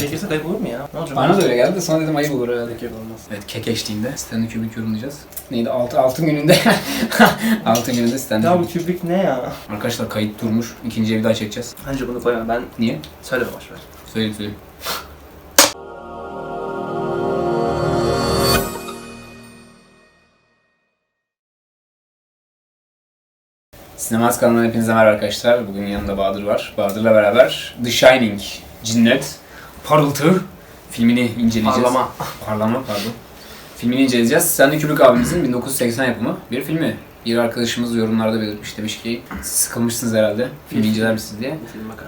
Çekilse kayıp olur mu ya? Ne olacak? Bana da öyle geldi de sonra dedim ayıp olur herhalde. Peki olmaz. Evet kek eşliğinde Stanley Kubrick yorumlayacağız. Neydi? Altı, altın gününde. altın gününde Stanley Ya bu Kubrick. kübrik ne ya? Arkadaşlar kayıt durmuş. İkinciye bir daha çekeceğiz. Bence bunu koyma ben Niye? söyle boş ver. Söyleyeyim söyleyeyim. Sinemaz kanalına hepinize merhaba arkadaşlar. Bugün yanında Bahadır var. Bahadır'la beraber The Shining, Cinnet, Parıltı filmini inceleyeceğiz. Parlama. Parlama pardon. Filmini inceleyeceğiz. Stanley Kubrick abimizin 1980 yapımı bir filmi. Bir arkadaşımız yorumlarda belirtmiş demiş ki sıkılmışsınız herhalde filmi inceler misiniz diye.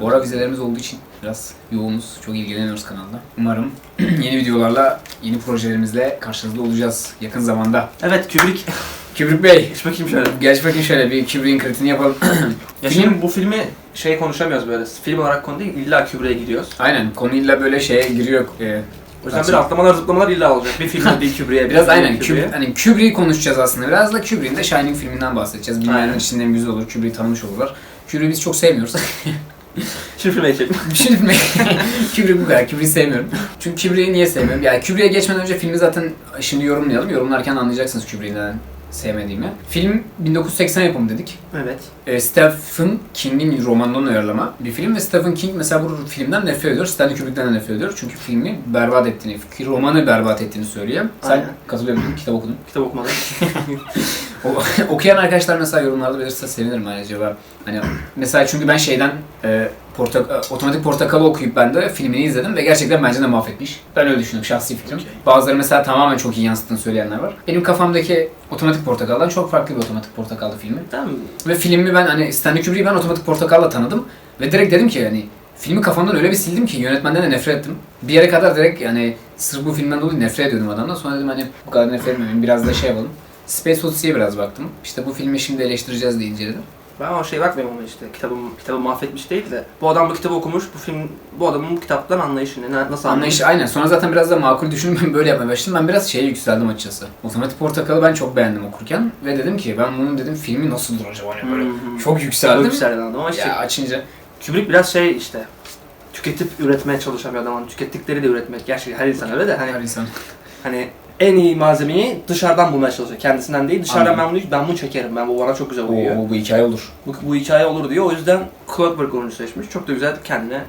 Bu ara vizelerimiz olduğu için biraz yoğunuz. Çok ilgileniyoruz kanalda. Umarım yeni videolarla, yeni projelerimizle karşınızda olacağız yakın zamanda. Evet kübrik. Kubrick Bey, Geç bakayım şöyle. geç bakayım şöyle bir Kubrick'in kritini yapalım. Ya Film- şimdi bu filmi şey konuşamıyoruz böyle. Film olarak konu değil illa kübriye gidiyoruz. aynen konuyla böyle şeye giriyor. e, O yüzden bir atlamalar zıplamalar illa olacak. Bir filmde bir kübriye. bir biraz aynen kübriye. Kubrick, hani Kubrick'i konuşacağız aslında. Biraz da Kubrick'in de Shining filminden bahsedeceğiz. Bilmeyenler Aynen. için de güzel olur. Kubrick'i tanımış olurlar. Kubrick'i biz çok sevmiyoruz. Şimdi filme geçelim. Mi? Kubrick bu kadar. Kubrick'i sevmiyorum. Çünkü Kubrick'i niye sevmiyorum? Yani Kubrick'e geçmeden önce filmi zaten şimdi yorumlayalım. Yorumlarken anlayacaksınız Kubrick'i neden sevmediğimi. Film 1980 yapımı dedik. Evet. E, Stephen King'in romanından uyarlama bir film ve Stephen King mesela bu filmden nefret ediyor. Stanley Kubrick'ten nefret ediyor. Çünkü filmi berbat ettiğini, romanı berbat ettiğini söylüyor. Sen Aynen. katılıyor musun? Kitap okudun. Kitap okumadım. Okuyan arkadaşlar mesela yorumlarda belirse sevinirim hani acaba. Hani mesela çünkü ben şeyden e, porta, e, otomatik portakalı okuyup ben de filmini izledim ve gerçekten bence de mahvetmiş. Ben öyle düşünüyorum şahsi fikrim. Okey. Bazıları mesela tamamen çok iyi yansıttığını söyleyenler var. Benim kafamdaki otomatik portakaldan çok farklı bir otomatik portakallı filmi. tamam. Ve filmi ben hani Stanley Kubrick'i ben otomatik portakalla tanıdım. Ve direkt dedim ki hani filmi kafamdan öyle bir sildim ki yönetmenden de nefret ettim. Bir yere kadar direkt yani sırf bu filmden dolayı nefret ediyordum adamdan. Sonra dedim hani bu kadar nefret etmeyeyim biraz da şey yapalım. Space Odyssey'e biraz baktım. İşte bu filmi şimdi eleştireceğiz diye inceledim. Ben o şeye bakmıyorum ama işte kitabım kitabı mahvetmiş değil de bu adam bu kitabı okumuş bu film bu adamın bu kitaptan anlayışı ne na- nasıl Anlayış aynen. Sonra zaten biraz da makul düşünüp ben böyle yapmaya başladım. Ben biraz şeye yükseldim açıkçası. Otomatik Portakal'ı ben çok beğendim okurken. Ve dedim ki ben bunun dedim filmi nasıldır acaba? Hani böyle Hmm. çok yükseldim. Çok yükseldi adam ama işte Ya açınca Kubrick biraz şey işte tüketip üretmeye çalışan bir adam. Hani tükettikleri de üretmek. Gerçi her insan öyle de hani her insan hani en iyi malzemeyi dışarıdan bulmaya çalışıyor. Kendisinden değil. Dışarıdan Anladım. ben bunu ben bunu çekerim. Ben bu bana çok güzel uyuyor. o bu hikaye olur. Bu, bu hikaye olur diyor. O yüzden Clockwork oyuncu seçmiş. Çok da güzel kendine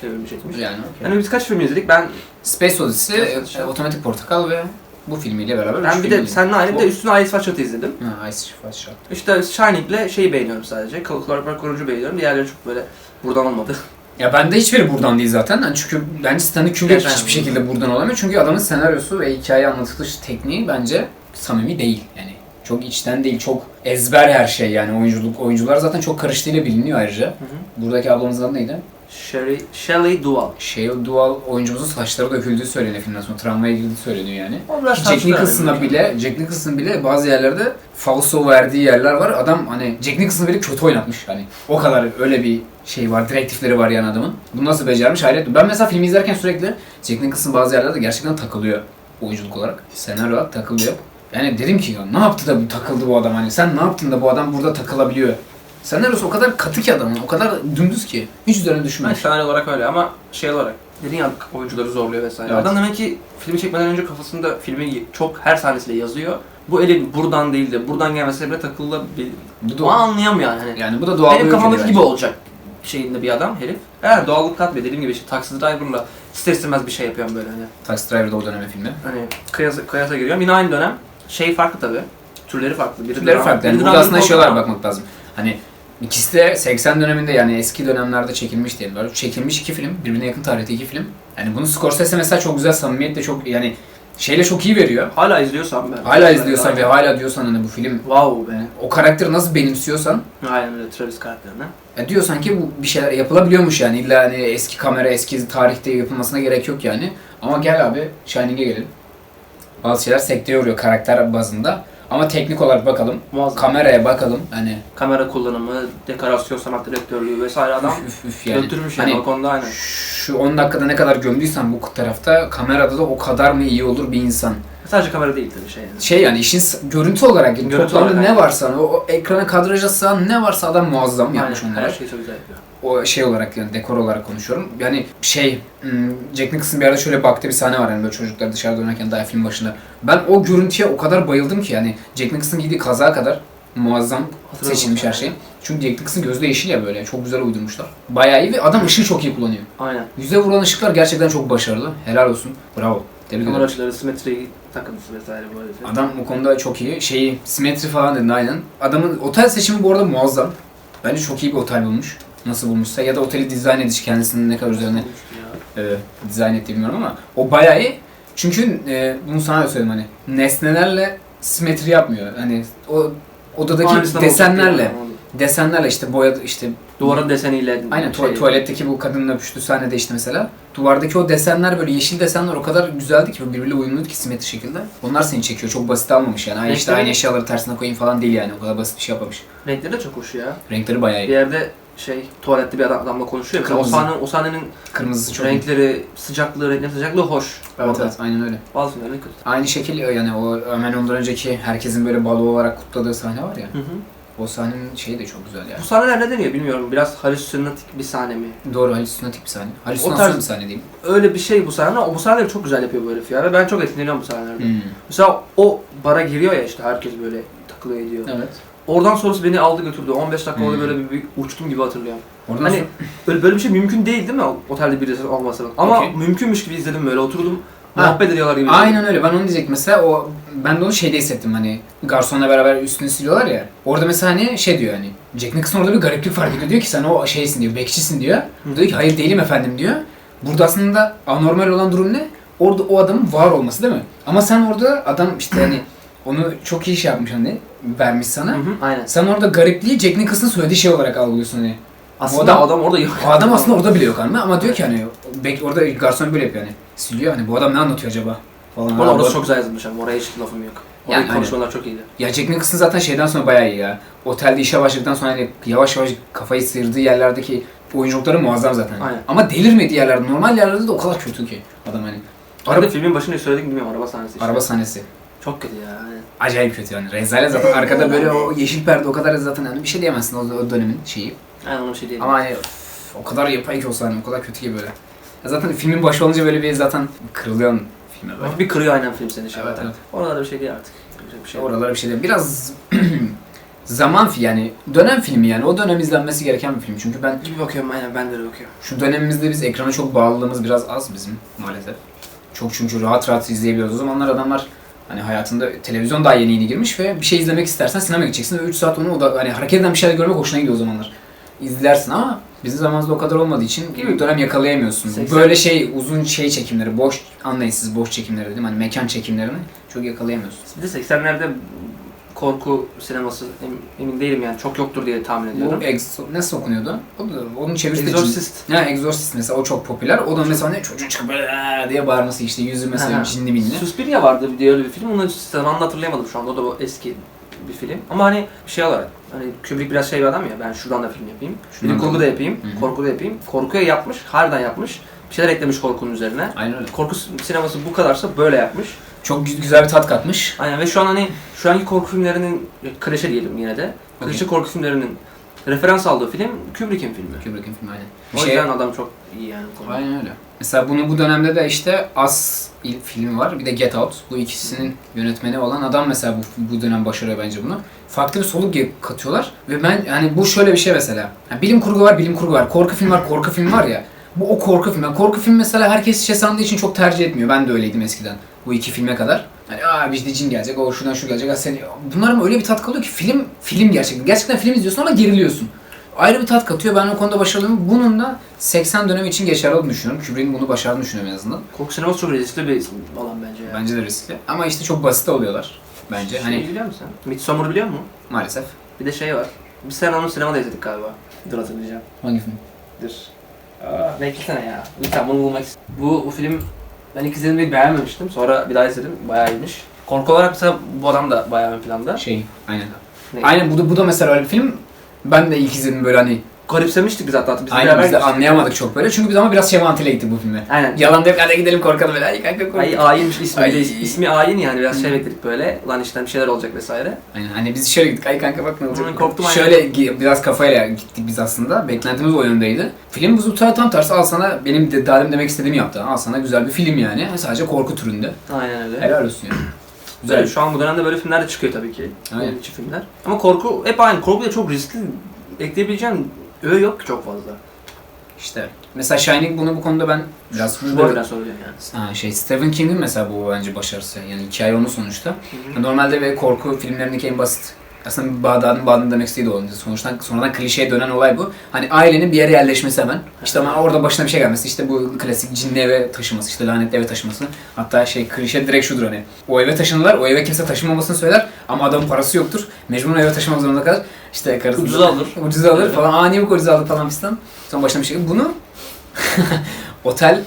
çevirmiş etmiş. Yani okey. Yani biz kaç film izledik? Ben Space Odyssey, Space Odyssey. e, Otomatik Portakal ve bu filmiyle beraber ben bir de seninle aynı de üstüne Ice Watch izledim. Ha, Ice Watch Shot. İşte Shining'le şeyi beğeniyorum sadece. Clockwork oyuncu beğeniyorum. Diğerleri çok böyle buradan olmadı. Ya bende hiçbiri buradan değil zaten. Yani çünkü bence Stanley Kubrick Evet, hiçbir şekilde buradan olamıyor. Çünkü adamın senaryosu ve hikaye anlatılış tekniği bence samimi değil. Yani çok içten değil, çok ezber her şey yani oyunculuk. Oyuncular zaten çok karıştığıyla biliniyor ayrıca. Buradaki ablamızın adı neydi? Sherry, Shelley Duvall. Shale Duval oyuncumuzun saçları döküldüğü söyleniyor filmden sonra. Travmaya girdiği söyleniyor yani. O biraz Jack yani. bile, Jack Nicholson bile bazı yerlerde falso verdiği yerler var. Adam hani Jack Nicholson'ı bile kötü oynatmış hani. O kadar öyle bir şey var, direktifleri var yani adamın. Bunu nasıl becermiş hayret. Ben mesela filmi izlerken sürekli Jack Nicholson bazı yerlerde gerçekten takılıyor oyunculuk olarak. Senaryo olarak takılıyor. Yani dedim ki ya ne yaptı da bu takıldı bu adam hani sen ne yaptın da bu adam burada takılabiliyor. Senaryosu o kadar katı ki adamın, o kadar dümdüz ki. Hiç üzerine düşünmemiş. senaryo olarak öyle ama şey olarak dedin ya oyuncuları zorluyor vesaire. Evet. Adam demek ki filmi çekmeden önce kafasında filmi çok her sahnesiyle yazıyor. Bu elin buradan değil de buradan gelmesine bile takılabilir. Bu anlayamıyor yani. Hani yani bu da doğal benim kafamdaki gibi olacak şeyinde bir adam herif. Eğer doğallık katmıyor dediğim gibi işte taksi driver'la ister istemez bir şey yapıyorum böyle hani. Taxi Driver'da o dönemin filmi. Hani kıyasa, kıyasa giriyorum. Yine aynı dönem şey farklı tabi. Türleri farklı. Biri Türleri farklı. Yani burada aslında şey korku. bakmak lazım. Hani ikisi de 80 döneminde yani eski dönemlerde çekilmiş diyelim. Böyle çekilmiş iki film. Birbirine yakın tarihte iki film. Yani bunu Scorsese mesela çok güzel samimiyetle çok yani şeyle çok iyi veriyor. Hala izliyorsam ben. Hala izliyorsan ve hala diyorsan hani bu film Wow be. o karakteri nasıl benimsiyorsan Aynen öyle Travis karakterine. ya diyorsan ki bu bir şeyler yapılabiliyormuş yani. İlla hani eski kamera, eski tarihte yapılmasına gerek yok yani. Ama gel abi Shining'e gelelim. Bazı şeyler sekteye uğruyor karakter bazında. Ama teknik olarak bakalım. Muazzam. Kameraya bakalım. Hani kamera kullanımı, dekorasyon, sanat direktörlüğü vesaire adam üf üf yani. öldürmüş yani Hani o konuda aynen. şu 10 dakikada ne kadar gömdüysen bu tarafta kamerada da o kadar mı iyi olur bir insan. Sadece kamera değil tabii şey yani. Şey yani işin s- görüntü olarak yani Görüntü toplamda olarak, ne aynen. varsa hani o, o ekrana kadraja sığan ne varsa adam muazzam yapmış Aynen, onları. Her şeyi çok güzel yapıyor. O şey olarak yani dekor olarak konuşuyorum. Yani şey hmm, Jack Nicholson bir arada şöyle baktı bir sahne var yani böyle çocuklar dışarıda oynarken daha film başında. Ben o görüntüye o kadar bayıldım ki yani Jack Nicholson giydiği kaza kadar muazzam seçilmiş her şey. Çünkü Jack Nicholson gözde yeşil ya böyle çok güzel uydurmuşlar. Bayağı iyi ve adam ışığı çok iyi kullanıyor. Aynen. Yüze vuran ışıklar gerçekten çok başarılı. Helal olsun. Bravo. Tebrik Kamera ederim. açıları, simetri takıntısı vesaire böyle. Adam bu konuda çok iyi. Şeyi, simetri falan dedin aynen. Adamın otel seçimi bu arada muazzam. Bence çok iyi bir otel bulmuş. Nasıl bulmuşsa ya da oteli dizayn ediş kendisinin ne kadar üzerine e, dizayn etti bilmiyorum ama o bayağı iyi. Çünkü e, bunu sana da söyledim hani nesnelerle simetri yapmıyor. Hani o odadaki Aynısından desenlerle, yani. desenlerle işte boyadı işte Duvarın deseniyle. aynen tu- şey- tuvaletteki bu kadının öpüştüğü sahnede işte mesela duvardaki o desenler böyle yeşil desenler o kadar güzeldi ki birbiriyle uyumluydu ki simetri şekilde. Onlar seni çekiyor. Çok basit almamış yani. Ay işte aynı eşyaları tersine koyayım falan değil yani. O kadar basit bir şey yapmamış. Renkleri de çok hoş ya. Renkleri bayağı Bir iyi. yerde şey tuvalette bir adam, adamla konuşuyor. Mesela o, Kırmızı. sahne, o sahnenin Kırmızısı çok renkleri, sıcaklığı, renkleri sıcaklığı hoş. Evet Orada. evet aynen öyle. Bazı filmlerde kötü. Aynı şekil yani o hemen ondan önceki herkesin böyle balo olarak kutladığı sahne var ya. Hı hı. O sahnenin şeyi de çok güzel yani. Bu sahneler ne deniyor bilmiyorum. Biraz halüsinatik bir sahne mi? Doğru halüsinatik bir sahne. Halüsinasyon tarz- bir sahne diyeyim. Öyle bir şey bu sahne. O bu sahneleri çok güzel yapıyor böyle ya. Ve ben çok etkileniyorum bu sahnelerde. Hmm. Mesela o bara giriyor ya işte herkes böyle takılıyor ediyor. Evet. Oradan sonrası beni aldı götürdü. 15 dakika orada Hmm. böyle bir, bir uçtum gibi hatırlıyorum. Oradan Hani böyle, böyle bir şey mümkün değil değil mi otelde birisi olmasının? Ama Okey. mümkünmüş gibi izledim böyle oturdum. Ha. Muhabbet ediyorlar gibi. Aynen öyle. Ben onu diyecektim. Mesela o ben de onu şeyde hissettim hani garsonla beraber üstünü siliyorlar ya. Orada mesela hani şey diyor hani Jack Nicholson orada bir gariplik fark ediyor. Diyor ki sen o şeysin diyor, bekçisin diyor. Hı. Diyor ki hayır değilim efendim diyor. Burada aslında anormal olan durum ne? Orada o adamın var olması değil mi? Ama sen orada adam işte hani onu çok iyi şey yapmış hani vermiş Hı sana. hı, aynen. Sen orada garipliği Jack Nicholson'ın söylediği şey olarak algılıyorsun hani. Aslında adam- adam, orada yok. O adam aslında orada bile yok ama ama diyor ki hani bek orada garson böyle yapıyor hani. Siliyor hani bu adam ne anlatıyor acaba? Falan. Orada orası çok güzel yazılmış ama oraya hiç lafım yok. Yani Oradaki konuşmalar çok iyiydi. Ya Jack Nicholson zaten şeyden sonra bayağı iyi ya. Otelde işe başladıktan sonra hani yavaş yavaş kafayı sıyırdığı yerlerdeki oyunculukları muazzam zaten. Aynen. Ama delirmediği yerlerde, normal yerlerde de o kadar kötü ki adam hani. Arada Araba, filmin başında söyledik mi bilmiyorum araba sahnesi işte. araba sahnesi. Çok kötü ya. Acayip kötü yani. Rezalet zaten arkada böyle o yeşil perde o kadar zaten yani bir şey diyemezsin o, o dönemin şeyi. Aynen ona bir şey değil. Ama hani üf, o kadar yapay ki o sahne, o kadar kötü ki böyle. Ya zaten filmin başı olunca böyle bir zaten kırılıyorsun filme böyle. Bir kırıyor aynen film seni şey. Evet, evet. Oralarda bir şey değil artık. Yapacak bir şey. Oralara bir şey diyeyim. Biraz zaman fi yani dönem filmi yani o dönem izlenmesi gereken bir film. Çünkü ben Gibi bakıyorum aynen ben de öyle bakıyorum. şu dönemimizde biz ekrana çok bağlılığımız biraz az bizim maalesef. Çok çünkü rahat rahat izleyebiliyoruz. O zamanlar adamlar hani hayatında televizyon daha yeni yeni girmiş ve bir şey izlemek istersen sinemaya gideceksin ve 3 saat onu o da hani hareket eden bir şeyler görmek hoşuna gidiyor o zamanlar. İzlersin ama bizim zamanımızda o kadar olmadığı için bir dönem yakalayamıyorsun. 80 Böyle şey uzun şey çekimleri, boş anlayışsız boş çekimleri dedim hani mekan çekimlerini çok yakalayamıyorsun. Bir de 80'lerde korku sineması emin, emin değilim yani çok yoktur diye tahmin ediyorum. Bu Exo nasıl okunuyordu? O da onun çevirisi de Exorcist. Ha Exorcist mesela o çok popüler. O da mesela ne çocuğun çıkıp böyle "Aa!" diye bağırması işte yüzü mesela Ha. cinli minli. Suspiria vardı bir diye öyle bir film. Onu zamanını hatırlayamadım şu anda. O da bu eski bir film. Ama hani şey olarak hani Kubrick biraz şey bir adam ya ben şuradan da film yapayım. Şuradan Bilim kurgu da- da yapayım, Hı hı. korku da yapayım. Korkuya yapmış, harbiden yapmış. Bir şeyler eklemiş korkunun üzerine. Aynen öyle. Korku sineması bu kadarsa böyle yapmış. Çok gü- güzel bir tat katmış. Aynen ve şu an hani şu anki korku filmlerinin klişe diyelim yine de. Klişe korku filmlerinin referans aldığı film Kubrick'in filmi. Kubrick'in filmi aynen. Bir O şey, yüzden adam çok iyi yani. bu konuda. aynen öyle. Mesela bunu bu dönemde de işte As il- filmi var. Bir de Get Out. Bu ikisinin yönetmeni olan adam mesela bu, bu dönem başarıyor bence bunu. Farklı bir soluk katıyorlar. Ve ben yani bu şöyle bir şey mesela. Yani bilim kurgu var, bilim kurgu var. Korku film var, korku film var ya. Bu o korku film. Yani korku film mesela herkes şey sandığı için çok tercih etmiyor. Ben de öyleydim eskiden. Bu iki filme kadar. Hani aa işte cin gelecek, o şuradan şu gelecek. Aa, Sen... Bunların öyle bir tat kalıyor ki film, film gerçekten. Gerçekten film izliyorsun ama geriliyorsun. Ayrı bir tat katıyor. Ben o konuda başarılıyım. Bunun da 80 dönemi için geçerli olduğunu düşünüyorum. Kubrick'in bunu başardığını düşünüyorum en azından. Korku sineması çok riskli bir alan bence ya. Bence de riskli. Ama işte çok basit oluyorlar. Bence. Şey Hani biliyor musun? Midsommar biliyor musun? maalesef. Bir de şey var. Biz sen onu sinemada izledik galiba. Dur hatırlayacağım. Hangi film? Dur. Aa, beklesene ya. Lütfen bunu bulmak istedim. Bu, bu film ben ilk izlediğimde beğenmemiştim. Sonra bir daha izledim. Bayağı iyiymiş. Korku olarak mesela bu adam da bayağı ön planda. Şey, aynen. Ne? Aynen bu da, bu da mesela öyle bir film. Ben de ilk izledim böyle hani garipsemiştik biz hatta. Biz Aynen beraber biz de gitmiştik. anlayamadık çok böyle. Çünkü biz ama biraz şemantile gittik bu filmde. Aynen. Yalan yok hadi gidelim korkalım böyle. Ay kanka korkalım. Ay ayinmiş ismi. Ay. de ismi ayin yani biraz şey bekledik böyle. Lan işte bir şeyler olacak vesaire. Aynen hani biz şöyle gittik ay kanka bak ne olacak. Hı, korktum Şöyle gi- biraz kafayla gittik biz aslında. Beklentimiz o yöndeydi. Film bu tam, tam tersi al sana benim de, daha demin demek istediğimi yaptı. Al sana güzel bir film yani. Sadece korku türünde. Aynen öyle. Helal olsun yani. Güzel. Güzel. Şu an bu dönemde böyle filmler de çıkıyor tabii ki. Aynen. İçi filmler. Ama korku hep aynı. Korku da çok riskli. Ekleyebileceğin öğe yok ki çok fazla. İşte mesela Shining bunu bu konuda ben biraz Şu da biraz soracağım yani. Ha, şey Stephen King'in mesela bu bence başarısı. Yani hikaye onun sonuçta. Normalde ve korku filmlerindeki en basit aslında Bağdat'ın Bağdat'ın demek istediği de o. Sonuçta sonradan klişeye dönen olay bu. Hani ailenin bir yere yerleşmesi hemen. İşte ama orada başına bir şey gelmesi. İşte bu klasik cinli eve taşıması, işte lanetli eve taşıması. Hatta şey klişe direkt şudur hani. O eve taşınırlar, o eve kimse taşınmamasını söyler ama adamın parası yoktur. Mecbur o eve taşımak zorunda kalır. İşte karısı Ucuza alır. Ucuza alır falan. Aa niye bu kadar ucuza aldı falan fistan. Sonra başına bir şey Bunu otel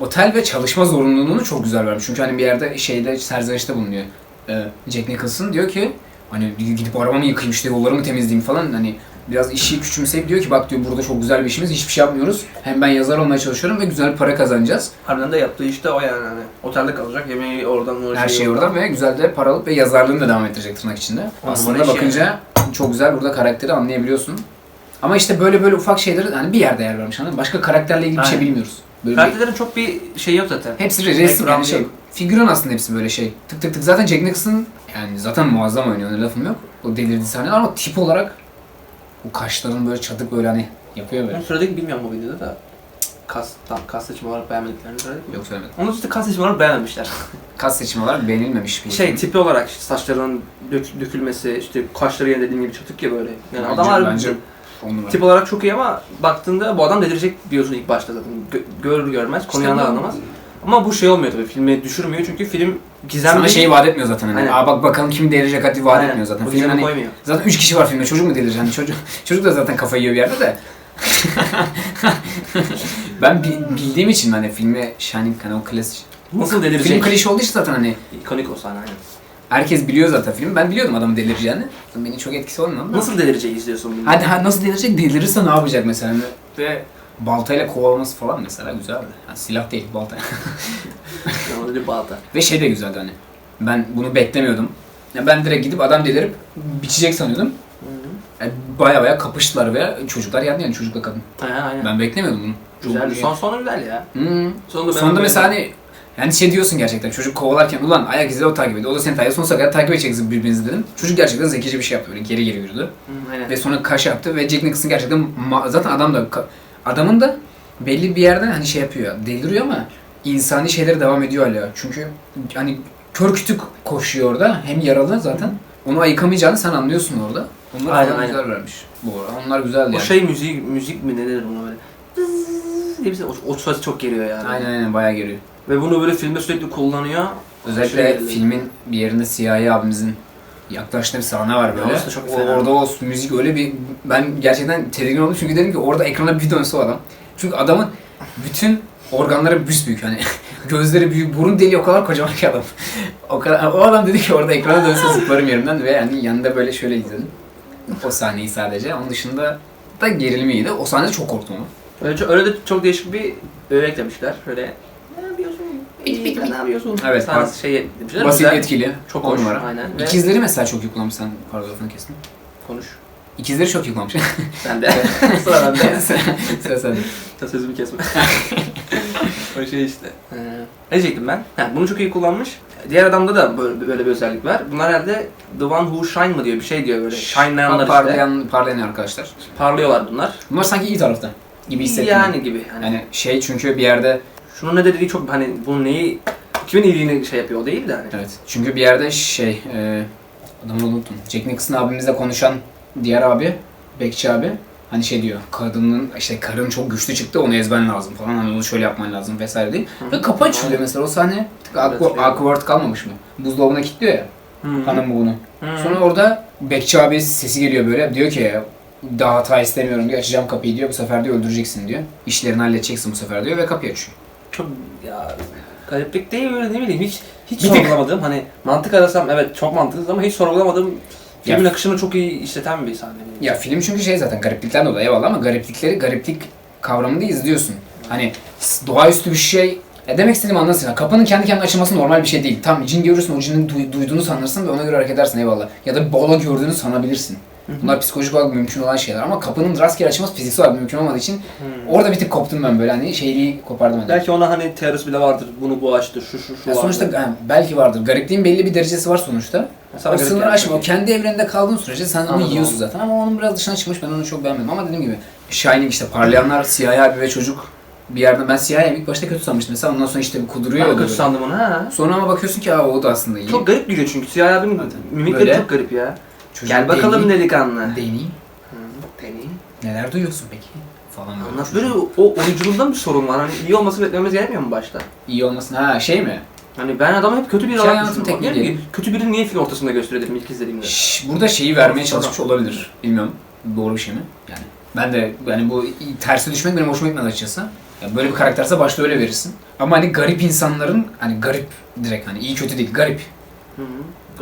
otel ve çalışma zorunluluğunu çok güzel vermiş. Çünkü hani bir yerde şeyde serzenişte bulunuyor. Ee, Jack Nicholson diyor ki hani gidip arabamı yıkayayım işte yollarımı temizleyeyim falan hani biraz işi küçümseyip diyor ki bak diyor burada çok güzel bir işimiz hiçbir şey yapmıyoruz. Hem ben yazar olmaya çalışıyorum ve güzel para kazanacağız. Harbiden de yaptığı işte o yani hani. Otelde kalacak, yemeği oradan oraya Her şey oradan ve güzel de para alıp ve yazarlığını da devam ettirecek tırnak içinde. On Aslında bakınca çok güzel burada karakteri anlayabiliyorsun. Ama işte böyle böyle ufak şeyleri hani bir yerde yer vermiş anladın mı? Başka karakterle ilgili bir şey Aynen. bilmiyoruz. Böyle bir- Karakterlerin çok bir şey yok zaten. Hepsi resim yani Background şey. yok. Figüran aslında hepsi böyle şey. Tık tık tık. Zaten Jack Nicholson yani zaten muazzam oynuyor. Öyle lafım yok. O delirdi sahneler ama tip olarak o kaşların böyle çatık böyle hani yapıyor böyle. Onu söyledik bilmiyorum bu videoda da. Kas, tam kas seçimi olarak beğenmediklerini söyledik mi? Yok söylemedim. Onu işte kas seçimi olarak beğenmemişler. Kas seçimi olarak beğenilmemiş bir şey tipi olarak işte saçlarının dök- dökülmesi, işte kaşları yine dediğim gibi çatık ya böyle. Yani Bence- adamlar bence on numara. tip olarak çok iyi ama baktığında bu adam delirecek diyorsun ilk başta zaten. Gö- görür görmez, konuyu İşte anlamaz. Ama bu şey olmuyor tabii, filmi düşürmüyor çünkü film gizemli. Sana şeyi vaat etmiyor zaten hani. Aynen. Aa bak bakalım kim delirecek hadi vaat Aynen, etmiyor zaten. Film hani koymuyor. zaten 3 kişi var filmde. Çocuk mu delirecek? Hani çocuk çocuk da zaten kafayı yiyor bir yerde de. ben bi- bildiğim için hani filmi Shining hani o klasik Nasıl Film delirecek? klişe olduğu için zaten hani İkonik o sahne aynen. herkes biliyor zaten filmi. Ben biliyordum adamın delireceğini. Beni çok etkisi olmadı ama. Nasıl delireceği izliyorsun bunu? Hadi ha, nasıl delirecek? Delirirse ne yapacak mesela? Hani Ve baltayla kovalaması falan mesela güzeldi. Yani silah değil balta. Öyle balta. Ve şey de güzeldi hani. Ben bunu beklemiyordum. Ya ben direkt gidip adam delirip biçecek sanıyordum. Yani baya baya kapıştılar ve çocuklar yandı yani çocukla kadın. Aynen aynen. Ben beklemiyordum bunu. Güzel. Çok- Son sonu güzel ya. Hmm. Sonunda, ben Sonunda mesela hani yani şey diyorsun gerçekten çocuk kovalarken ulan ayak izi o takip ediyor. O da seni takip Sonsuza kadar takip edeceksiniz birbirinizi dedim. Çocuk gerçekten zekice bir şey yaptı böyle geri geri yürüdü. Hı, aynen. Ve sonra kaş yaptı ve Jack Nicholson gerçekten zaten adam da adamın da belli bir yerden hani şey yapıyor deliriyor ama insani şeylere devam ediyor hala. Çünkü hani kör kütük koşuyor orada hem yaralı zaten. Onu ayıkamayacağını sen anlıyorsun orada. Onlar Aynen, aynen. güzel vermiş bu arada. Onlar güzeldi O yani. şey müzik, müzik mi ne denir buna böyle? Bzzz diye bir ses, o, o ses çok geliyor yani. Aynen aynen bayağı geliyor. Ve bunu böyle filmde sürekli kullanıyor. Özellikle geliyor. filmin bir yerinde siyahi abimizin yaklaştığı bir sahne var böyle. Orası çok O- fena. orada o müzik öyle bir ben gerçekten tedirgin oldum çünkü dedim ki orada ekrana bir dönse o adam. Çünkü adamın bütün organları büyük hani gözleri büyük, burun deliği o kadar kocaman ki adam. O kadar o adam dedi ki orada ekrana dönse zıplarım yerimden ve yani yanında böyle şöyle izledim. O sahneyi sadece. Onun dışında da gerilimi iyiydi. O sahnede çok korktum. Öyle, öyle de çok değişik bir öğe eklemişler. Şöyle ne yapıyorsun? Bit, bit, İyi, ne yapıyorsun? Evet, şey demişler. Basit Güzel, etkili. Çok hoş. numara. Aynen. Ve İkizleri mesela çok iyi kullanmış sen pardon lafını kestim. konuş. İkizleri çok iyi kullanmış. Ben de. Sıra bende. Sıra sende. Sen sözümü kesme. o şey işte. Ee, ne diyecektim ben? Ha, bunu çok iyi kullanmış. Diğer adamda da böyle, böyle bir özellik var. Bunlar herhalde The One Who Shine mı diyor bir şey diyor böyle. Shine'layanlar işte. parlayan, parlayan arkadaşlar. Parlıyorlar bunlar. Bunlar sanki iyi tarafta gibi hissettim. Yani gibi. Hani Yani şey çünkü bir yerde şunun ne dediği çok hani bunun neyi kimin iyiliğini şey yapıyor o değil de hani. evet çünkü bir yerde şey e, adamı unuttum. Jack Nicholson abimizle konuşan diğer abi Bekçi abi hani şey diyor kadının işte karın çok güçlü çıktı onu ezmen lazım falan hani onu şöyle yapman lazım vesaire değil. Ve kapı açılıyor mesela o sahne tık awkward, kalmamış mı? Buzdolabına kilitliyor ya hanım bunu. Sonra orada Bekçi abi sesi geliyor böyle diyor ki daha hata istemiyorum diyor açacağım kapıyı diyor bu sefer diyor öldüreceksin diyor. İşlerini halledeceksin bu sefer diyor ve kapıyı açıyor. çok ya gariplik değil öyle ne bileyim hiç hiç sorgulamadığım hani mantık arasam evet çok mantıksız ama hiç sorgulamadığım Filmin akışını çok iyi işleten bir sahne. Ya film çünkü şey zaten gariplikten dolayı eyvallah ama gariplikleri gariplik kavramında izliyorsun. Hani doğaüstü bir şey ya demek istediğimi anlarsın. Ya kapının kendi kendine açılması normal bir şey değil. Tam cin görürsün o cinin duy- duyduğunu sanırsın ve ona göre hareket edersin eyvallah. Ya da bir balo gördüğünü sanabilirsin. Bunlar psikolojik olarak mümkün olan şeyler ama kapının rastgele açılması fiziksel olarak mümkün olmadığı için orada bir tık koptum ben böyle hani şeyliği kopardım. Hani. Belki ona hani teorisi bile vardır. Bunu bu açtır, şu şu şu Ya vardır. sonuçta yani belki vardır. Garipliğin belli bir derecesi var sonuçta. Sana o geldi. aşma. O kendi evreninde kaldığın sürece sen onu yiyorsun zaten ama onun biraz dışına çıkmış ben onu çok beğenmedim. Ama dediğim gibi Shining işte parlayanlar siyah abi ve çocuk bir yerden ben siyah ilk başta kötü sanmıştım mesela ondan sonra işte bir kuduruyor Ben kötü sandım onu ha. Sonra ama bakıyorsun ki aa o da aslında iyi. Çok garip duruyor çünkü. Siyah abinin mimikleri çok garip ya. Çocuğun Gel bakalım deni- delikanlı. Deni. Hı. Neler duyuyorsun peki? Falan böyle. Anlat böyle o oyunculuğunda bir sorun var. Hani iyi olması beklememiz gerekmiyor mu başta? İyi olmasın. Ha şey mi? Hani ben adamı hep kötü bir Hikaye olarak anlatım düşünüyorum. tekniği ki, Kötü birini niye film ortasında gösterelim ilk izlediğimde? Şş, burada şeyi vermeye çalışmış olabilir. Bilmiyorum. Doğru bir şey mi? Yani ben de yani bu tersi düşmek benim hoşuma gitmedi açıkçası. Ya böyle bir karakterse başta öyle verirsin. Ama hani garip insanların hani garip direkt hani iyi kötü değil garip. Hı hı.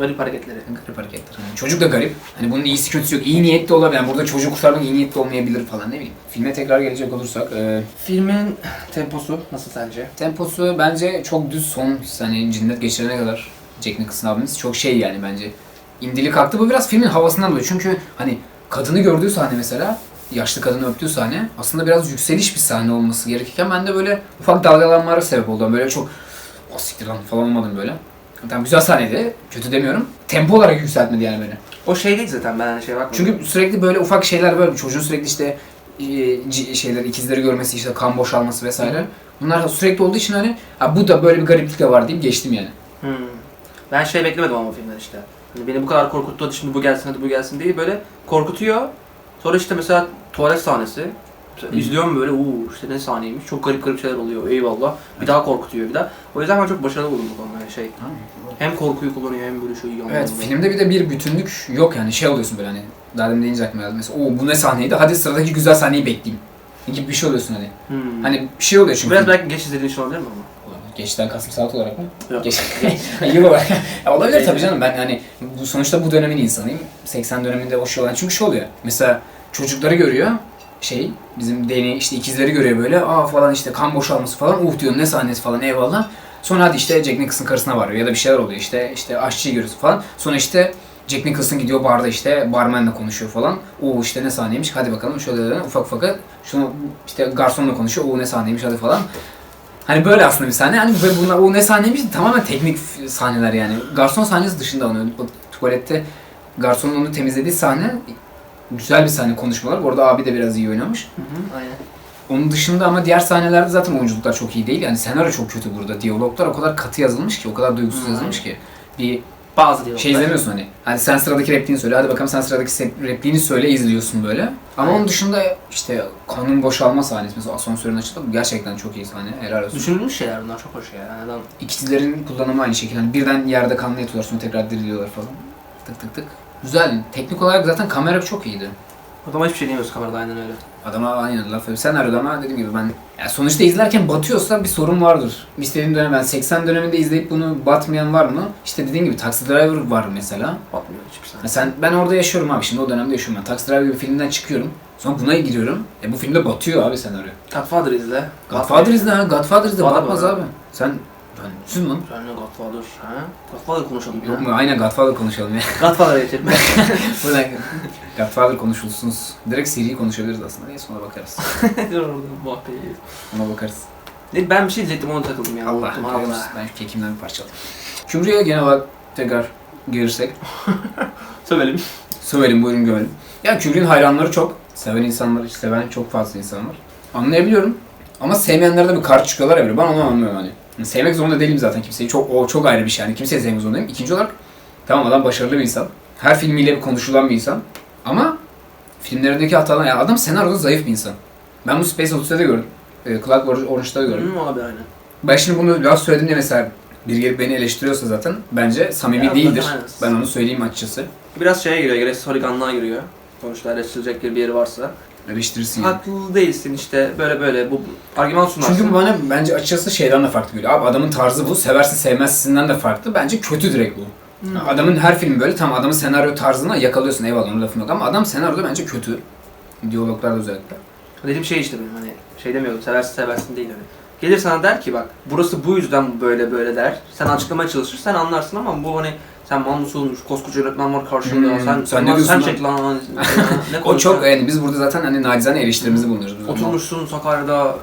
Garip hareketleri. Garip hareketler. Hani çocuk da garip. Hani bunun iyisi kötüsü yok. İyi niyetli olabilir. Yani burada çocuğu kurtarmak iyi niyetli olmayabilir falan ne bileyim. Filme tekrar gelecek olursak. E, Filmin temposu nasıl sence? temposu bence çok düz son hani cinnet geçirene kadar Jack Nicholson abimiz çok şey yani bence. İndili kalktı. Bu biraz filmin havasından dolayı. Çünkü hani kadını gördüğü sahne mesela yaşlı kadını öptüğü sahne aslında biraz yükseliş bir sahne olması gerekirken ben de böyle ufak dalgalanmalara sebep oldum. Böyle çok o siktir lan falan olmadım böyle. Tamam güzel sahneydi. Kötü demiyorum. Tempo olarak yükseltmedi yani beni. O şey değil zaten ben şey bakmadım. Çünkü sürekli böyle ufak şeyler böyle çocuğun sürekli işte e, şeyler ikizleri görmesi işte kan boşalması vesaire. Bunlar sürekli olduğu için hani ha, bu da böyle bir gariplik de var deyip geçtim yani. Hmm. Ben şey beklemedim ama filmden işte. Hani beni bu kadar korkuttu hadi şimdi bu gelsin hadi bu gelsin değil böyle korkutuyor. Sonra işte mesela tuvalet sahnesi. Hı. İzliyorum böyle uuu işte ne sahneymiş çok garip garip şeyler oluyor eyvallah. Bir daha korkutuyor bir daha. O yüzden ben çok başarılı buldum bu konuda şey. Hem korkuyu kullanıyor hem böyle şey Evet filmde bir de bir bütünlük yok yani şey oluyorsun böyle hani daha demin deyince aklıma geldi mesela o bu ne sahneydi hadi sıradaki güzel sahneyi bekleyeyim gibi bir şey oluyorsun hani. Hmm. Hani bir şey oluyor çünkü. Biraz belki geç izlediğin için olabilir mi ama? Geçten Kasım saat olarak mı? Yok. Geç. Yıl olarak. ya olabilir tabii canım ben hani bu sonuçta bu dönemin insanıyım. 80 döneminde o şey olan çünkü şey oluyor. Mesela çocukları görüyor şey bizim Deni işte ikizleri görüyor böyle aa falan işte kan boşalması falan uh diyor ne sahnesi falan eyvallah. Sonra hadi işte Jack Nicholson karısına varıyor ya da bir şeyler oluyor işte işte aşçıyı görüyorsun falan. Sonra işte Jack Nicholson gidiyor barda işte barmenle konuşuyor falan. O işte ne sahneymiş hadi bakalım şöyle ufak ufak şunu işte garsonla konuşuyor. O ne sahneymiş hadi falan. Hani böyle aslında bir sahne. Hani bunlar o ne sahneymiş tamamen teknik sahneler yani. Garson sahnesi dışında onu tuvalette garsonun onu temizlediği sahne güzel bir sahne konuşmalar. Orada abi de biraz iyi oynamış. Hı hı aynen. Onun dışında ama diğer sahnelerde zaten oyunculuklar çok iyi değil. Yani senaryo çok kötü burada. Diyaloglar o kadar katı yazılmış ki, o kadar duygusuz Hmm. yazılmış ki. Bir Bazı diyaloglar. şey izlemiyorsun hani. Hadi sen sıradaki repliğini söyle. Hadi bakalım sen sıradaki repliğini söyle izliyorsun böyle. Ama onun dışında işte kanın boşalma sahnesi mesela asansörün açıldı. Bu gerçekten çok iyi sahne. Helal olsun. Düşünülmüş şeyler bunlar çok hoş ya. Yani adam İkizlerin kullanımı aynı şekilde. Hani birden yerde kanlı yatıyorlar sonra tekrar diriliyorlar falan. Tık tık tık. Güzel. Teknik olarak zaten kamera çok iyiydi. adama hiçbir şey diyemiyoruz kamerada aynen öyle. Adama aynen laf senaryoda ama dediğim gibi ben ya sonuçta izlerken batıyorsa bir sorun vardır. İstediğim dönem ben 80 döneminde izleyip bunu batmayan var mı? İşte dediğim gibi Taxi Driver var mesela. Batmıyor hiçbir sen ben orada yaşıyorum abi şimdi o dönemde yaşıyorum ben. Taxi Driver gibi filmden çıkıyorum. Sonra buna giriyorum. E bu filmde batıyor abi senaryo. Godfather izle. Godfather izle ha. Godfather izle batmaz abi. Sen ben siz mi? Sen ne Godfather? Ha? Godfather konuşalım Yok ya. mu? Aynen Godfather konuşalım ya. Godfather'a geçelim. Buradan Godfather konuşulsunuz. Direkt seriyi konuşabiliriz aslında. Neyse ona bakarız. Muhabbeti. Ona bakarız. Ne, ben bir şey diyecektim ona takıldım ya. Allah. Allah. Allah. Ben şu kekimden bir parça alayım. Kubrick'e genel olarak tekrar gelirsek Sövelim. sövelim buyurun gömelim. Ya Kubrick'in hayranları çok. Seven insanlar, seven çok fazla insan var. Anlayabiliyorum. Ama sevmeyenler de bir karşı çıkıyorlar ya. Ben onu anlamıyorum hani. Sevmek zorunda değilim zaten kimseyi. Çok o çok ayrı bir şey yani. Kimseyi sevmek zorunda değilim. İkinci olarak tamam adam başarılı bir insan. Her filmiyle bir konuşulan bir insan. Ama filmlerindeki hatalar yani adam senaryoda zayıf bir insan. Ben bu Space Odyssey'de de gördüm. E, Clock Orange'da da gördüm. Hı, olabilir aynen. Ben şimdi bunu laf söyledim diye mesela bir gelip beni eleştiriyorsa zaten bence samimi Ya, değildir. aynen. Ben onu söyleyeyim açıkçası. Biraz şeye giriyor, gerek holiganlığa giriyor. Sonuçta eleştirilecek bir yeri varsa. Eleştirirsin yani. Haklı değilsin işte böyle böyle bu bu argüman sunarsın. Çünkü bana bence açıkçası şeyden de farklı geliyor. Abi adamın tarzı bu. Seversin sevmezsinden de farklı. Bence kötü direkt bu. Adamın her filmi böyle tam adamın senaryo tarzına yakalıyorsun eyvallah onun lafım yok ama adam senaryoda bence kötü. Diyaloglarda özellikle. Dediğim şey işte benim hani şey demiyorum seversin seversin değil hani. Gelir sana der ki bak burası bu yüzden böyle böyle der. Sen açıklamaya çalışırsın sen anlarsın ama bu hani sen mal mısın olmuş koskoca yönetmen var karşında Hmm, sen, sen ne sen, diyorsun sen lan? çek lan ne O çok yani biz burada zaten hani nacizane eleştirimizi bulunuyoruz. Oturmuşsun Sakarya'da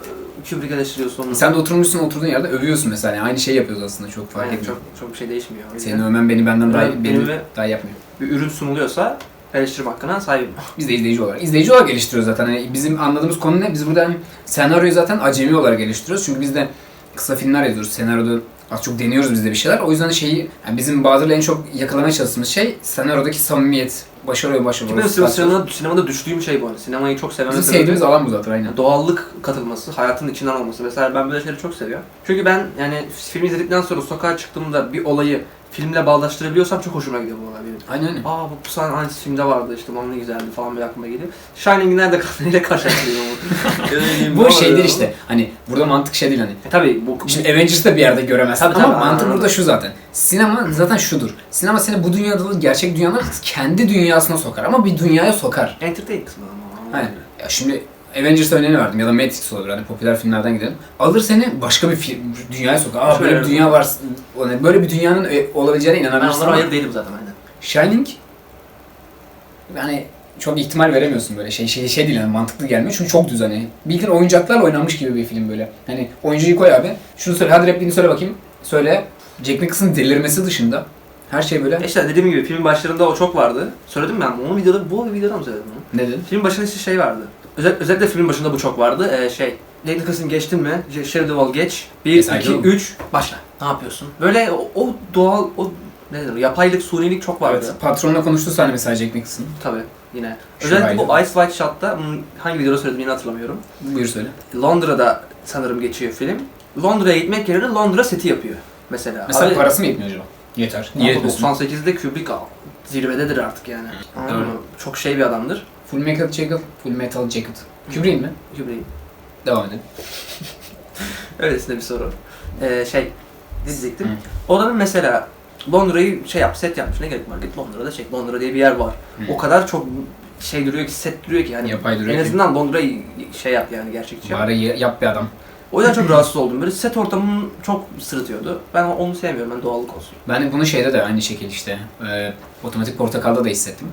Kubrick eleştiriyorsun. Sen de oturmuşsun oturduğun yerde övüyorsun mesela. Yani aynı şeyi yapıyoruz aslında çok fark etmiyor. çok, çok bir şey değişmiyor. Senin övmen beni benden daha, benim benim daha yapmıyor. Bir ürün sunuluyorsa eleştirme hakkına sahibim. Biz de izleyici olarak. İzleyici olarak eleştiriyoruz zaten. Hani bizim anladığımız konu ne? Biz burada hani senaryoyu zaten acemi olarak eleştiriyoruz. Çünkü biz de kısa filmler yazıyoruz. Senaryoda az çok deniyoruz biz de bir şeyler. O yüzden şeyi, yani bizim Bahadır'la en çok yakalamaya çalıştığımız şey senaryodaki samimiyet. Başarıyor başarıyor. Benim sinema, sinemada, sinemada düştüğüm şey bu. Hani sinemayı çok sevmem. Bizim sevdiğimiz alan bu zaten aynen. doğallık katılması, hayatın içinden olması. Mesela ben böyle şeyleri çok seviyorum. Çünkü ben yani film izledikten sonra sokağa çıktığımda bir olayı filmle bağdaştırabiliyorsam çok hoşuma gidiyor bu olay benim. Aynen öyle. Aa bu, bu sahne aynı filmde vardı işte lan ne güzeldi falan bir aklıma geliyor. Shining'i nerede neyle karşılaştırıyorum onu? Bu şeydir işte. Hani burada mantık şey değil hani. E, tabii bu, Şimdi Avengers'ı da bir yerde göremezsin Tabii, ama tabii, mantık anladım. burada şu zaten. Sinema zaten şudur. Sinema seni bu dünyada da gerçek dünyada kendi dünyasına sokar ama bir dünyaya sokar. entertain kısmı ama. Hani ya şimdi Avengers örneğini verdim ya da Matrix olur hani popüler filmlerden gidelim. Alır seni başka bir film, dünyaya sokar. Aa böyle bir dünya var. hani Böyle bir dünyanın e, olabileceğine Ben inanabilirsin onlara ama hayır değilim zaten aynen. Shining yani çok ihtimal veremiyorsun böyle şey şey şey değil yani mantıklı gelmiyor çünkü çok düz hani bildiğin oyuncaklarla oynanmış gibi bir film böyle. Hani oyuncuyu koy abi. Şunu söyle hadi repliğini söyle bakayım. Söyle. Jack Nicholson'ın delirmesi dışında her şey böyle. E İşte dediğim gibi filmin başlarında o çok vardı. Söyledim ben bunu videoda, bu videoda mı söyledim bunu? Ne dedin? Filmin başında işte şey vardı. Özel, özellikle filmin başında bu çok vardı. Ee, şey, Lady Nicholson geçtin mi? J- Shelley Duvall geç. 1, Yes, I 2, do. 3, başla. Ne yapıyorsun? Böyle o, o doğal, o ne denir, yapaylık, sunilik çok vardı. Evet. Patronla konuştuğu sahne mesela Jack Nicholson. Tabii yine. Şu Özellikle bu ayrı. Ice White Shot'ta hmm, hangi videoda söyledim yine hatırlamıyorum. Buyur söyle. Londra'da sanırım geçiyor film. Londra'ya gitmek yerine Londra seti yapıyor mesela. Mesela Abi, parası mı yetmiyor acaba? Yeter. ama Niye etmesin? 98'de Kubrick al- zirvededir artık yani. Anladın mı? Çok şey bir adamdır. Full Metal Jacket, Full Metal Jacket. Kubrick'in mi? Kubrick. Devam edelim. Öylesine bir soru. Ee, şey, ne diyecektim? Hı. O da mesela Londra'yı şey yap, set yapmış. Ne gerek var? Git Londra'da çek. Londra diye bir yer var. Hı. O kadar çok şey duruyor ki, set duruyor ki yani. Yapay duruyor En ki. azından Londra'yı şey yap yani gerçekçi yap. Bari ye- yap bir adam. O yüzden çok rahatsız oldum. Böyle set ortamım çok sırıtıyordu. Ben onu sevmiyorum. Ben doğallık olsun. Ben bunu şeyde de aynı şekilde işte e, Otomatik Portakal'da da hissettim.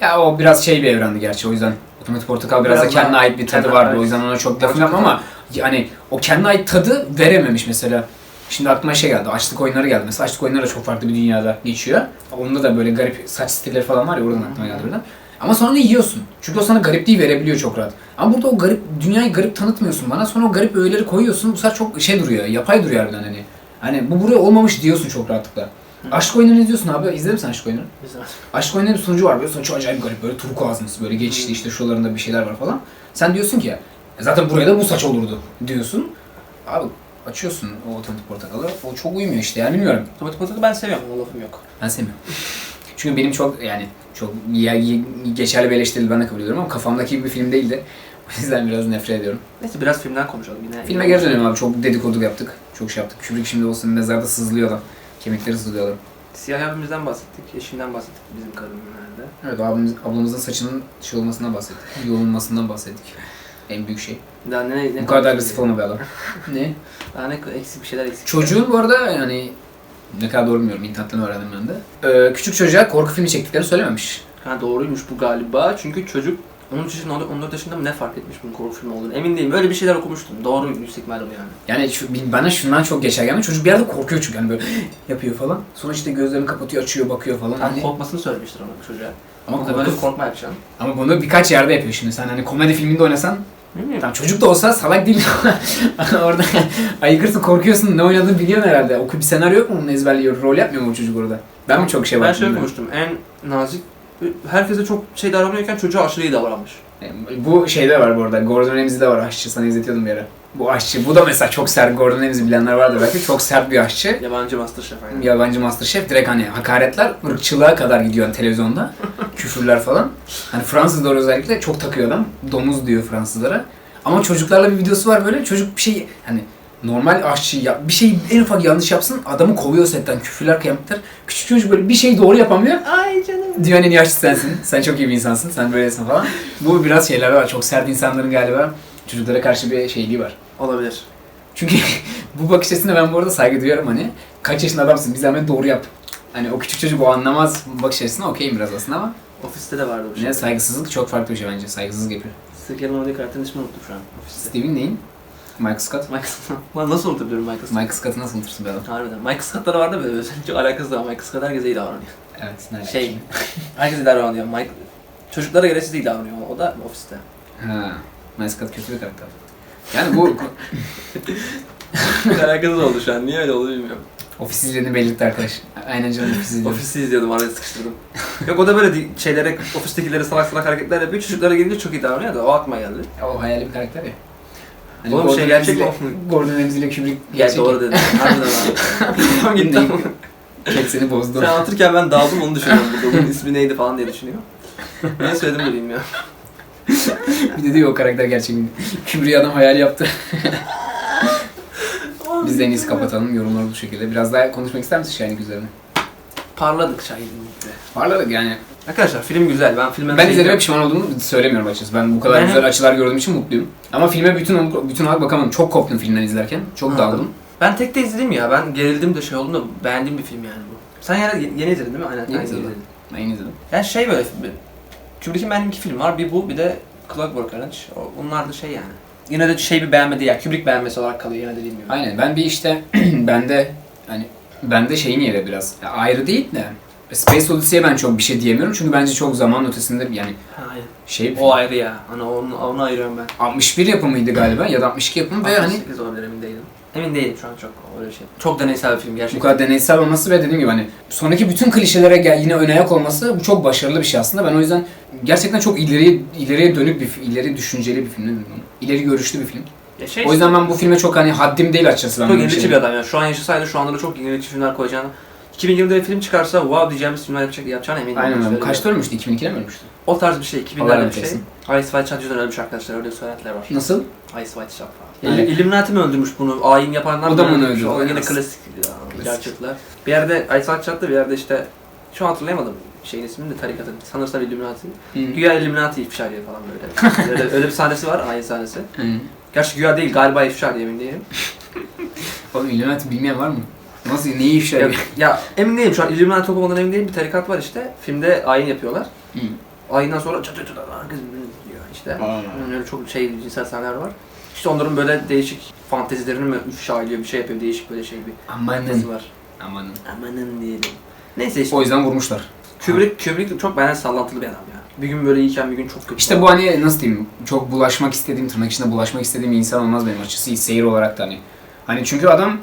Ya o biraz şey bir evrendi gerçi o yüzden Otomatik Portakal biraz, Biraz da kendine ait bir tadı vardı ait. o yüzden ona çok lafım yok ama yani o kendine ait tadı verememiş mesela. Şimdi aklıma şey geldi, açlık oyunları geldi. Mesela açlık oyunları da çok farklı bir dünyada geçiyor. Onda da böyle garip saç stilleri falan var ya oradan aklıma geldi birden. Ama sonra onu yiyorsun. Çünkü o sana garipliği verebiliyor çok rahat. Ama burada o garip, dünyayı garip tanıtmıyorsun bana. Sonra o garip öğeleri koyuyorsun. Bu sefer çok şey duruyor, yapay duruyor harbiden hani. Hani bu buraya olmamış diyorsun çok rahatlıkla. Aşk oyunlarını izliyorsun abi. İzledin mi sen aşk oyunları? Güzel. Aşk oyunları bir sunucu var böyle sonucu acayip garip böyle turkuazmısı böyle geçişli işte şuralarında bir şeyler var falan. Sen diyorsun ki ya zaten buraya da bu saç olurdu diyorsun. Abi açıyorsun o otomatik portakalı o çok uymuyor işte yani bilmiyorum. Otomatik portakalı ben seviyorum. O lafım yok. Ben sevmiyorum. Çünkü benim çok yani çok ya- geçerli bir eleştiri ben de kabul ediyorum ama kafamdaki bir film değildi. O yüzden biraz nefret ediyorum. Neyse biraz filmden konuşalım yine. Filme geri dönelim abi. Çok dedikodu yaptık. Çok şey yaptık. Kubrick şimdi olsun mezarda sızlıyor adam. Kemikleri adam. Siyah abimizden bahsettik. Eşinden bahsettik bizim herhalde. Evet abimiz, ablamızın saçının şey olmasından bahsettik. Yolunmasından bahsettik. En büyük şey. Daha ne, ne Bu kadar agresif olma be adam. ne? Daha ne eksik bir şeyler eksik. Çocuğun bu arada yani ne kadar doğru bilmiyorum. İnternetten öğrendim ben de. Ee, küçük çocuğa korku filmi çektiklerini söylememiş. Ha doğruymuş bu galiba. Çünkü çocuk 13 yaşında, 14 yaşında mı ne fark etmiş bunun korku filmi olduğunu. Emin değilim. Öyle bir şeyler okumuştum. Doğru yüksek ihtimalle bu yani. Yani şu, bana şundan çok geçer gelmiyor. Çocuk bir yerde korkuyor çünkü hani böyle yapıyor falan. Sonra işte gözlerini kapatıyor, açıyor, bakıyor falan. Tam Hani, korkmasını söylemiştir ona bu çocuğa. ama, Ama böyle korkma yapacaksın. ama bunu birkaç yerde yapıyor şimdi. Sen hani komedi filminde oynasan. Tamam çocuk da olsa salak değil orada ayıkırsın korkuyorsun ne oynadığını biliyorsun herhalde. Oku bir senaryo yok mu onu ezberliyor rol yapmıyor mu o çocuk orada? Ben mi çok şey Ben şöyle okumuştum. En nazik herkese çok şey davranıyorken çocuğa aşırı iyi davranmış. Bu şeyde var bu arada Gordon Ramsay'de var aşçı sana izletiyordum bir ara. Bu aşçı bu da mesela çok sert Gordon Ramsay bilenler vardır belki çok sert bir aşçı. Yabancı Masterchef aynen. Yabancı Masterchef direkt hani hakaretler ırkçılığa kadar gidiyor hani televizyonda. Küfürler falan. Hani Fransızlar özellikle çok takıyor adam. Domuz diyor Fransızlara. Ama çocuklarla bir videosu var böyle. Çocuk bir şey hani normal aşçı ya, bir şey en ufak yanlış yapsın adamı kovuyor setten küfürler kıyametler. Küçük çocuk böyle bir şey doğru yapamıyor. Ay canım. Dünyanın en iyi aşçısı sensin. Sen çok iyi bir insansın. Sen böylesin falan. Bu biraz şeyler var. Çok sert insanların galiba çocuklara karşı bir şeyliği var. Olabilir. Çünkü bu bakış açısına ben bu arada saygı duyuyorum hani. Kaç yaşında adamsın bir zahmet doğru yap. Hani o küçük çocuk o anlamaz bu bakış açısına okeyim biraz aslında ama Ofiste de vardı bu şey. ne saygısızlık çok farklı bir şey bence. Saygısızlık yapıyor. Sirke'nin oynadığı karakterin ismini unuttum şu an. Ofiste. Steven neyin? Michael Scott. Michael Scott. Lan nasıl unutabilirim Michael Scott? Michael Scott'ı nasıl unutursun be adam? Harbiden. Michael Scott'lara vardı böyle özel çok alakası da var. Michael Scott herkese iyi davranıyor. Evet. Ne Şey, herkese iyi davranıyor. Michael, çocuklara göre siz iyi davranıyor. O da ofiste. Ha. Michael Scott kötü bir karakter. Yani bu alakası oldu şu an. Niye öyle oldu bilmiyorum. ofis izlediğini belirtti arkadaş. Aynen canım ofis izledi. Ofisi izliyordum araya sıkıştırdım. Yok o da böyle di- şeylere, ofistekileri salak salak hareketler yapıyor. Çocuklara gelince çok iyi davranıyor da o aklıma geldi. O hayali bir karakter ya. Hani Oğlum şey gerçek mi? Gordon Ramsay ile Kubrick Ya gerçek. doğru dedin. Harbiden abi. Tamam gitti ama. Ket seni bozdu. Sen anlatırken ben daldım onu düşünüyorum burada. Bunun ismi neydi falan diye düşünüyor. Ne söyledim de bilmiyorum. bir de diyor o karakter gerçek mi? Kubrick adam hayal yaptı. Biz de en iyisi kapatalım yorumları bu şekilde. Biraz daha konuşmak ister misin Shining üzerine? Parladık Şahin'le. Parladık yani. Arkadaşlar film güzel. Ben filme Ben izlediğime pişman olduğumu söylemiyorum açıkçası. Ben bu kadar Ben- güzel açılar gördüğüm için mutluyum. Ama filme bütün bütün olarak bakamadım. Çok koptum filmden izlerken. Çok Anladım. daldım. Ben tek de izledim ya. Ben gerildim de şey oldum da beğendiğim bir film yani bu. Sen yeni, yeni izledin değil mi? Aynen. Yeni aynen izledim. Ben yeni izledim. Yani şey böyle Kubrick'in beğendiğim iki film var. Bir bu bir de Clockwork Orange. O- Bunlar da şey yani. Yine de şey bir beğenmedi ya. Kubrick beğenmesi olarak kalıyor yine de bilmiyorum. Aynen. Ben bir işte bende hani bende şeyin yeri biraz. Ya ayrı değil de Space Odyssey'e ben çok bir şey diyemiyorum çünkü bence çok zaman ötesinde yani aynen. şey O ayrı ya. Hani onu, onu ayırıyorum ben. 61 yapımıydı galiba ya da 62 yapımı ve hani 68 olabilir emin değilim. Emin değilim şu an çok öyle şey. Çok deneysel bir film bu gerçekten. kadar deneysel olması ve dediğim gibi hani sonraki bütün klişelere gel, yine ön ayak olması bu çok başarılı bir şey aslında. Ben o yüzden gerçekten çok ileriye ileriye dönük bir fi- ileri düşünceli bir film. ne diyeyim ona? İleri görüşlü bir film. Ya şey O yüzden ben bu filme çok hani haddim değil açıkçası ben çok böyle şey- bir adam yani. Şu an yaşasaydı şu anda da çok yenilikçi filmler koyacağını 2020'de bir film çıkarsa wow diyeceğimiz filmler yapacak, yapacağına eminim. Aynen öyle. Kaçta ölmüştü? 2002'de mi ölmüştü? O tarz bir şey, Allah 2000'lerde bir şey. Ice White Shot yüzünden ölmüş arkadaşlar, öyle söylentiler var. Nasıl? Ice White Shot falan. İl- Illuminati mi öldürmüş bunu? Ayin yapanlar O da mı öldürmüş? O yine klasik gerçekler. Bir yerde Ice White Shot'ta bir yerde işte şu an hatırlayamadım şeyin ismini de tarikatın. Sanırsam Illuminati. Güya Illuminati ifşa ediyor falan böyle. öyle, öyle bir sahnesi var, ayin sahnesi. Hı. Gerçi güya değil, galiba ifşa ediyor emin değilim. Oğlum Illuminati bilmeyen var mı? Nasıl, neyi ifşa Ya, ediyor? ya emin değilim şu an Illuminati olup olmadan emin değilim. Bir tarikat var işte. Filmde ayin yapıyorlar. Hı. Ayinden sonra çat çat çat herkes diyor işte. Yani öyle çok şey cinsel sahneler var. İşte onların böyle değişik fantezilerini mi ifşa ediyor, bir şey yapıyor, değişik böyle şey bir Amanın. var. Amanın. Amanın diyelim. Neyse işte. O yüzden vurmuşlar. Kubrick, Kubrick çok benden sallantılı bir adam ya. Bir gün böyle iyiyken bir gün çok kötü. İşte bu hani nasıl diyeyim çok bulaşmak istediğim tırnak içinde bulaşmak istediğim bir insan olmaz benim açısı seyir olarak da hani. Hani çünkü adam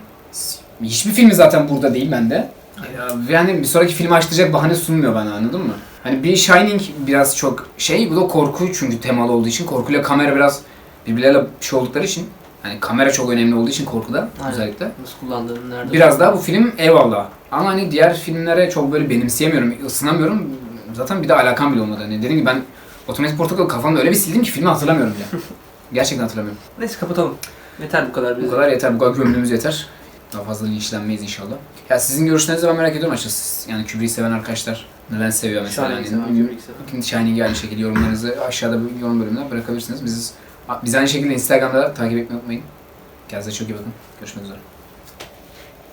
hiçbir filmi zaten burada değil bende. Ya, Ve hani bir sonraki filmi açtıracak bahane sunmuyor bana anladın mı? Hani bir Shining biraz çok şey bu da korku çünkü temalı olduğu için korkuyla kamera biraz birbirleriyle şey oldukları için hani kamera çok önemli olduğu için korkuda Aynen. özellikle. Nasıl kullandığını nerede? Biraz daha bu film eyvallah. Ama hani diğer filmlere çok böyle benimseyemiyorum, ısınamıyorum. Zaten bir de alakam bile olmadı. Hani dediğim gibi ben Otomatik Portakal kafamda öyle bir sildim ki filmi hatırlamıyorum bile. Gerçekten hatırlamıyorum. Neyse kapatalım. Yeter bu kadar Bu bize. kadar yeter, bu kadar gömdüğümüz yeter. Daha fazla linçlenmeyiz inşallah. Ya sizin görüşlerinizi ben merak ediyorum açıkçası. Yani Kubrick'i seven arkadaşlar neden seviyor mesela? Shining Yani, seven, Shining'i aynı şekilde yorumlarınızı aşağıda bir yorum bölümüne bırakabilirsiniz. Biz, biz aynı şekilde Instagram'da takip etmeyi unutmayın. Kendinize çok iyi bakın. Görüşmek üzere.